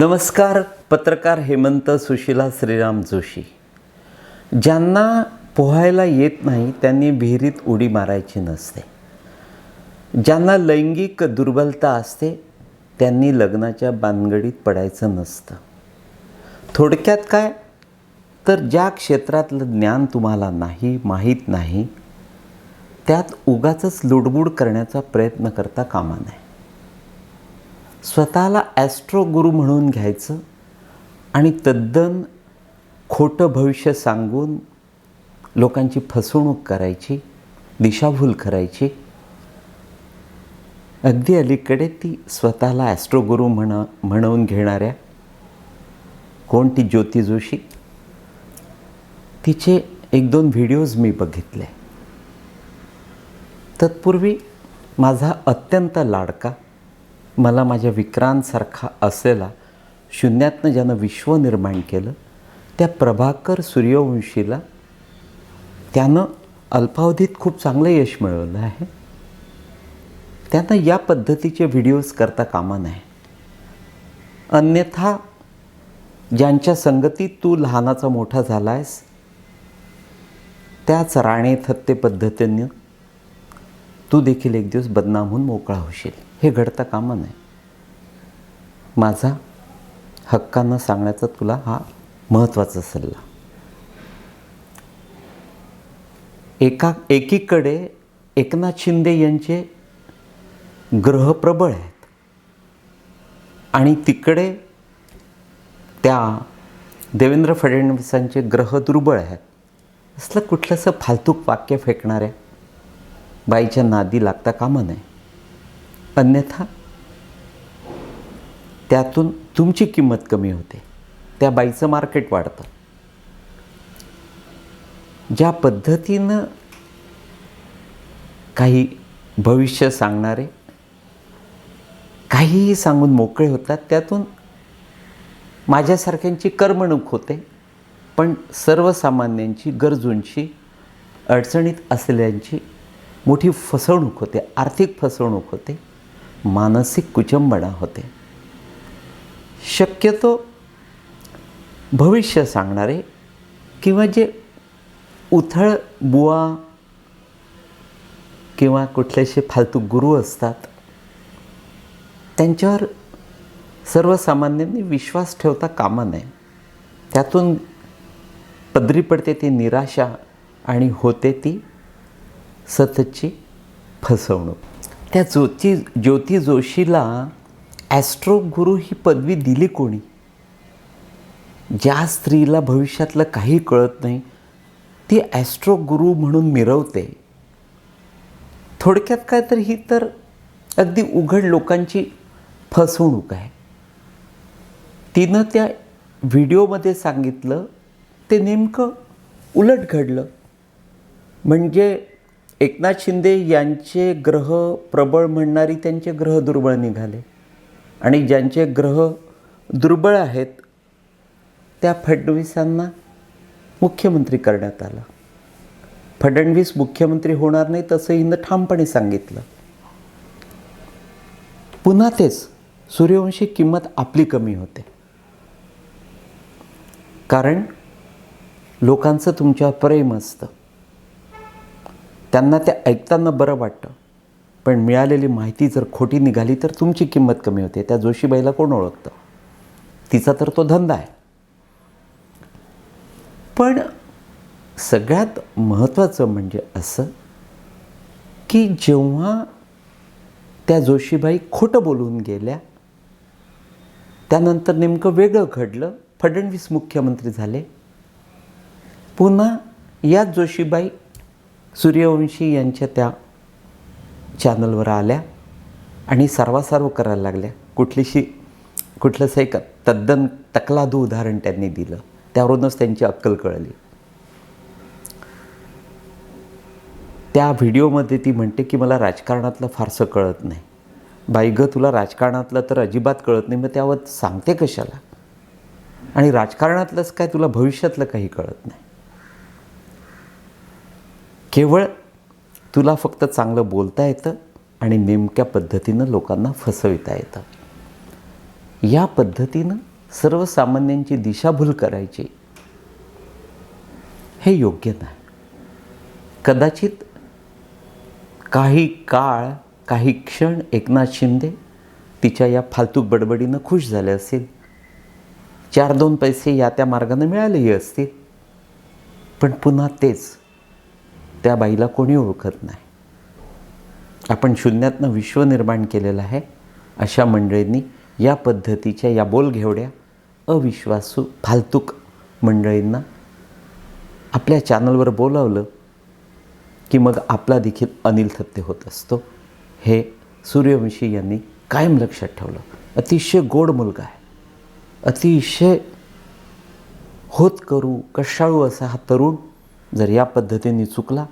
नमस्कार पत्रकार हेमंत सुशिला श्रीराम जोशी. ज्यांना पोहायला येत नाही त्यांनी विहिरीत उडी मारायची नसते. ज्यांना लैंगिक दुर्बलता असते त्यांनी लग्नाच्या बांधगडीत पडायचं नसतं. थोडक्यात काय? तर ज्या क्षेत्रातलं ज्ञान तुम्हाला नाही माहीत नाही त्यात उगाच लुडबुड करण्याचा प्रयत्न करता कामा नये. स्वतःला ॲस्ट्रो गुरु म्हणून घ्यायचं आणि तद्दन खोटं भविष्य सांगून लोकांची फसवणूक करायची दिशाभूल करायची. अगदी अलीकडे ती स्वतःला ॲस्ट्रो गुरु म्हण म्हणवून घेणाऱ्या कोण ती ज्योती जोशी? तिचे एक दोन व्हिडिओज मी बघितले. तत्पूर्वी माझा अत्यंत लाडका मला माझ्या विक्रांतसारखा असलेला शून्यातनं ज्यानं विश्व निर्माण केलं त्या प्रभाकर सूर्यवंशीला त्यानं अल्पावधीत खूप चांगलं यश मिळवलं आहे. त्यांना या पद्धतीचे व्हिडिओज करता कामा नाही अन्यथा ज्यांच्या संगतीत तू लहानाचा मोठा झाला आहेस त्याच राणे थत्ते पद्धतीनं तू देखील एक दिवस बदनाम होऊन मोकळा होशील. हे घडता कामा नये. माझा हक्कानं सांगण्याचा तुला हा महत्त्वाचा सल्ला. एका एकीकडे एकनाथ शिंदे यांचे ग्रह प्रबळ आहेत आणि तिकडे त्या देवेंद्र फडणवीसांचे ग्रह दुर्बळ आहेत. असलं कुठलंसं फालतूक वाक्य फेकणाऱ्या बाईच्या नादी लागता कामं नये. अन्यथा त्यातून तुमची किंमत कमी होते. त्या बाईचं मार्केट वाढतं. ज्या पद्धतीनं काही भविष्य सांगणारे काहीही सांगून मोकळे होतात त्यातून माझ्यासारख्यांची करमणूक होते पण सर्वसामान्यांची गरजूंची अडचणीत असलेल्यांची मोठी फसवणूक होते आर्थिक फसवणूक होते. मानसिक कुचंबणा होते. शक्यतो भविष्य सांगणारे किंवा जे उथळ बुवा किंवा कुठलेसे फालतू गुरु असतात त्यांच्यावर सर्वसामान्यांनी विश्वास ठेवता कामा नये. त्यातून पदरी पडते ती निराशा आणि होते ती सततची फसवणूक. त्या ज्योती ज्योती जोशीला ॲस्ट्रो गुरु ही पदवी दिली कोणी? ज्या स्त्रीला भविष्यातलं काही कळत नाही ती ॲस्ट्रो गुरु म्हणून मिरवते. थोडक्यात काय तर ही तर अगदी उघड लोकांची फसवणूक आहे. तिनं त्या व्हिडिओमध्ये सांगितलं ते नेमकं उलट घडलं. म्हणजे एकनाथ शिंदे यांचे ग्रह प्रबळ म्हणणारी त्यांचे ग्रह दुर्बळ निघाले. आणि ज्यांचे ग्रह दुर्बळ आहेत त्या फडणवीसांना मुख्यमंत्री करण्यात आलं. फडणवीस मुख्यमंत्री होणार नाही तसं हिनं ठामपणे सांगितलं. पुन्हा तेच सूर्यवंशी किंमत आपली कमी होते. कारण लोकांचं तुमच्यावर प्रेम असतं. त्यांना ते ऐकताना बरं वाटतं. पण मिळालेली माहिती जर खोटी निघाली तर तुमची किंमत कमी होते. त्या जोशीबाईला कोण ओळखतं? तिचा तर तो धंदा आहे. पण सगळ्यात महत्त्वाचं म्हणजे असं की जेव्हा त्या जोशीबाई खोटं बोलून गेल्या त्यानंतर नेमकं वेगळं घडलं. फडणवीस मुख्यमंत्री झाले. पुन्हा याच जोशीबाई सूर्यवंशी यांच्या त्या चॅनलवर आल्या आणि सर्वासार्व करायला लागल्या. कुठलीशी कुठलंसं एक तद्दन तकलादू उदाहरण त्यांनी दिलं. त्यावरूनच त्यांची अक्कल कळली. त्या व्हिडिओमध्ये ती म्हणते की मला राजकारणातलं फारसं कळत नाही. बाई गं तुला राजकारणातलं तर अजिबात कळत नाही. मग त्यावर सांगते कशाला? आणि राजकारणातलंच काय? तुला भविष्यातलं काही कळत नाही. केवळ तुला फक्त चांगलं बोलता येतं आणि नेमक्या पद्धतीनं लोकांना फसविता येतं. या पद्धतीनं सर्वसामान्यांची दिशाभूल करायची हे योग्य नाही. कदाचित काही काळ काही क्षण एकनाथ शिंदे तिच्या या फालतू बडबडीनं खुश झाले असेल चार दोन पैसे या त्या मार्गाने मिळालेही असतील. पण पुन्हा तेच त्या बाईला कोणी ओळखत नाही. आपण शून्यातनं विश्व निर्माण केलेलं आहे. अशा मंडळींनी या पद्धतीच्या या बोलघेवड्या अविश्वासू फालतूक मंडळींना आपल्या चॅनलवर बोलावलं की मग आपला देखील अनिल थत्ते होत असतो. हे सूर्यवंशी यांनी कायम लक्षात ठेवलं. अतिशय गोड मुलगा आहे. अतिशय होत करू कशाळू असा हा तरुण जर या पद्धतीने चुकला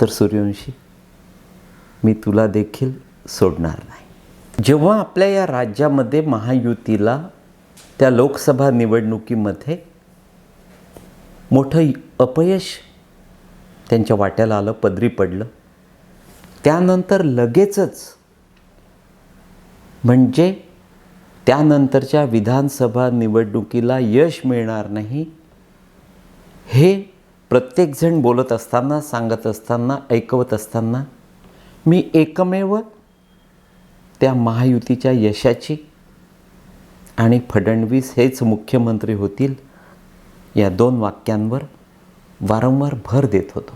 तर सूर्यवंशी मी तुला देखील सोडणार नाही. जेव्हा आपल्या या राज्यामध्ये महायुतीला त्या लोकसभा निवडणुकीमध्ये मोठं अपयश त्यांच्या वाट्याला आलं पदरी पडलं त्यानंतर लगेचच म्हणजे त्यानंतरच्या विधानसभा निवडणुकीला यश मिळणार नाही हे प्रत्येकजण बोलत असताना सांगत असताना ऐकवत असताना मी एकमेव त्या महायुतीच्या यशाची आणि फडणवीस हेच मुख्यमंत्री होतील या दोन वाक्यांवर वारंवार भर देत होतो.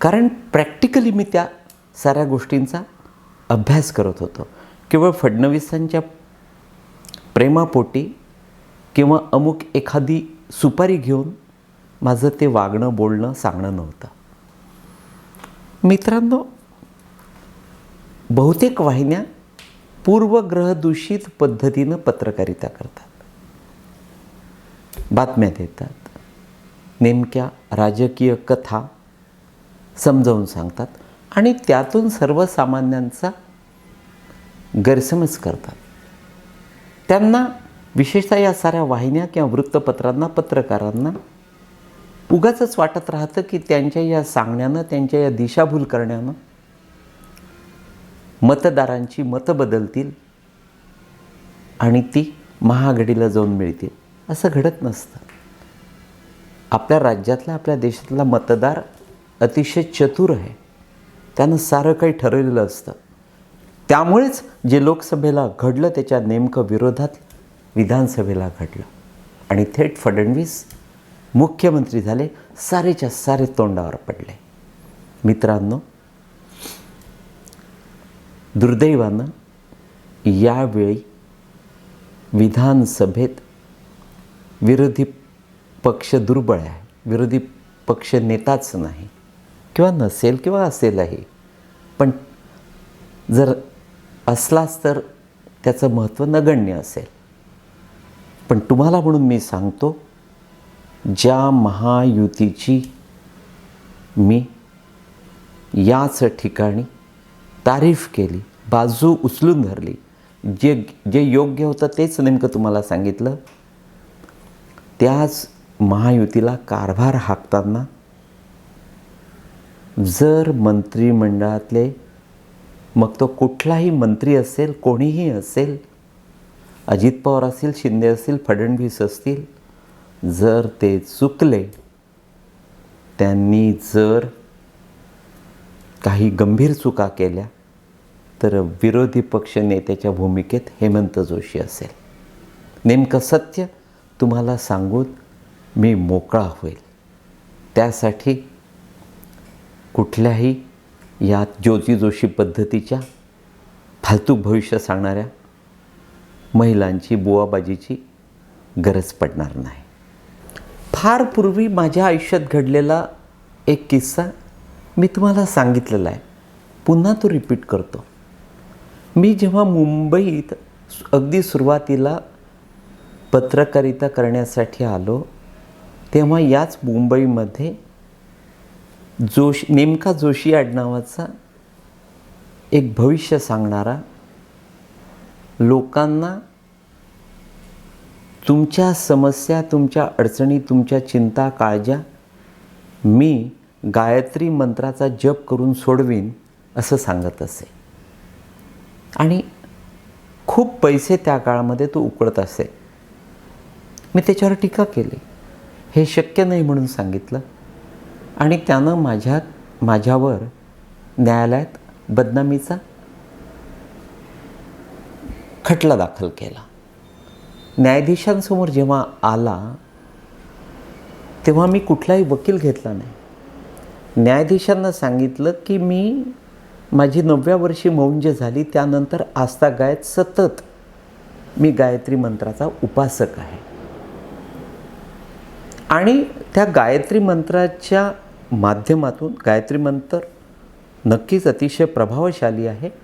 कारण प्रॅक्टिकली मी त्या साऱ्या गोष्टींचा अभ्यास करत होतो. केवळ फडणवीसांच्या प्रेमापोटी किंवा अमुक एखादी सुपारी घेऊन माझं ते वागणं बोलणं सांगणं नव्हतं. मित्रांनो बहुतेक वाहिन्या पूर्वग्रहदूषित पद्धतीनं पत्रकारिता करतात. बातम्या देतात. नेमक्या राजकीय कथा समजावून सांगतात आणि त्यातून सर्वसामान्यांचा गैरसमज करतात. त्यांना विशेषतः या साऱ्या वाहिन्या किंवा वृत्तपत्रांना पत्रकारांना उगाचच वाटत राहतं की त्यांच्या या सांगण्यानं त्यांच्या या दिशाभूल करण्यानं मतदारांची मतं बदलतील आणि ती महाआघाडीला जाऊन मिळतील. असं घडत नसतं. आपल्या राज्यातला आपल्या देशातला मतदार अतिशय चतुर आहे. त्यानं सारं काही ठरवलेलं असतं. त्यामुळेच जे लोकसभेला घडलं त्याच्या नेमकं विरोधात विधानसभेला घडलं. आणि थेट फडणवीस मुख्यमंत्री झाले सारेच्या सारे तोंडावर पडले. मित्रांनो दुर्दैवानं यावेळी विधानसभेत विरोधी पक्ष दुर्बळ आहे. विरोधी पक्ष नेताच नाही. किंवा नसेल किंवा असेलही. पण जर असलाच तर त्याचं महत्त्व नगण्य असेल. पण तुम्हाला म्हणून मी सांगतो ज्या महायुतीची मी याच ठिकाणी तारीफ केली बाजू उचलून धरली जे जे योग्य होतं तेच नेमकं तुम्हाला सांगितलं त्याच महायुतीला कारभार हाकताना जर मंत्रिमंडळातले मग तो कुठलाही मंत्री असेल कोणीही असेल अजित पवार असतील शिंदे असतील फडणवीस असतील जर ते चुकले त्यांनी जर काही गंभीर चुका केल्या तर विरोधी पक्ष नेत्याच्या भूमिकेत हेमंत जोशी असेल. नेमकं सत्य तुम्हाला सांगून मी मोकळा होईल. त्यासाठी कुठल्याही या ज्योती जोशी पद्धतीच्या फालतू भविष्य सांगणाऱ्या महिलांची बुवाबाजीची गरज पडणार नाही. फार पूर्वी माझ्या आयुष्यात घडलेला एक किस्सा मी तुम्हाला सांगितलेला आहे. पुन्हा तो रिपीट करतो. मी जेव्हा मुंबईत अगदी सुरुवातीला पत्रकारिता करण्यासाठी आलो तेव्हा याच मुंबईमध्ये जोशी नेमका जोशी आडनावाचा एक भविष्य सांगणारा लोकांना तुमच्या समस्या तुमच्या अडचणी तुमच्या चिंता काळज्या मी गायत्री मंत्राचा जप करून सोडवीन असं सांगत असे. आणि खूप पैसे त्या काळामध्ये तो उकळत असे. मी त्याच्यावर टीका केली. हे शक्य नाही म्हणून सांगितलं. आणि त्यानं माझ्या माझ्यावर न्यायालयात बदनामीचा खटला दाखल केला. न्यायाधीशांसमोर जेव्हा आला तेव्हा मी कुठलाही वकील घेतला नाही. न्यायाधीशांना सांगितलं की मी माझी नवव्या वर्षी मौंज झाली त्यानंतर आस्था गायत सतत मी गायत्री मंत्राचा उपासक आहे. आणि त्या गायत्री मंत्राच्या माध्यमातून गायत्री मंत्र नक्कीच अतिशय प्रभावशाली आहे.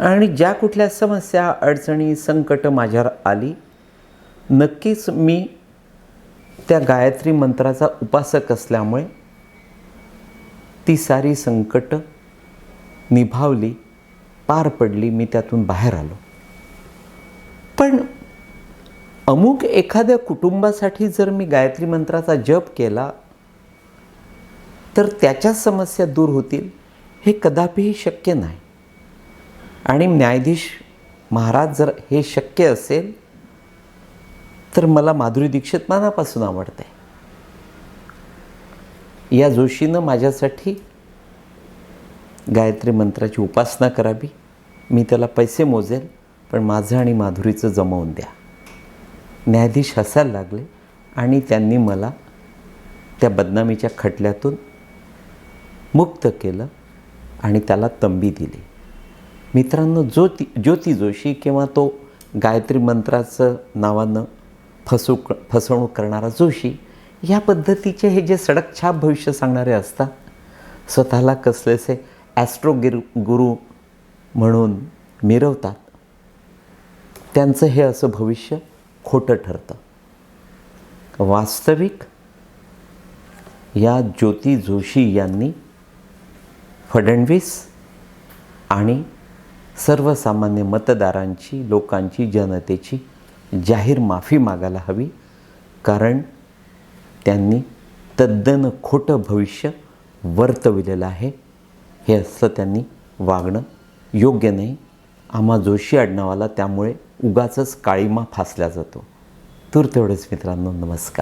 आणि ज्या कुठल्या समस्या अडचणी संकट माझ्यावर आली नक्कीच मी त्या गायत्री मंत्राचा उपासक असल्यामुळे ती सारी संकट निभावली पार पडली मी त्यातून बाहेर आलो. पण अमुक एखाद्या कुटुंबासाठी जर मी गायत्री मंत्राचा जप केला तर त्याच्या समस्या दूर होतील हे कदापिही शक्य नाही. आणि न्यायाधीश महाराज जर हे शक्य असेल तर मला माधुरी दीक्षित मनापासून आवडते. या जोशीनं माझ्यासाठी गायत्री मंत्राची उपासना करावी. मी त्याला पैसे मोजेल पण माझं आणि माधुरीचं जमवून द्या. न्यायाधीश हसायला लागले आणि त्यांनी मला त्या बदनामीच्या खटल्यातून मुक्त केलं आणि त्याला तंबी दिली. मित्रांनो ज्योती ज्योती जोशी किंवा तो गायत्री मंत्राचं नावानं फसवूक फसवणूक करणारा जोशी या पद्धतीचे हे जे सडकछाप भविष्य सांगणारे असतात स्वतःला कसलेसे ॲस्ट्रो गिर गुरु म्हणून मिरवतात त्यांचं हे असं भविष्य खोटं ठरतं. वास्तविक या ज्योती जोशी यांनी फडणवीस आणि सर्वसामान्य मतदारांची लोकांची जनतेची जाहीर माफी मागायला हवी कारण त्यांनी तद्दन खोटं भविष्य वर्तविलेलं आहे. हे असं त्यांनी वागणं योग्य नाही. आम्हा जोशी आडनावाला त्यामुळे उगाचच काळीमा फासला जातो. तूर तेवढेच मित्रांनो नमस्कार.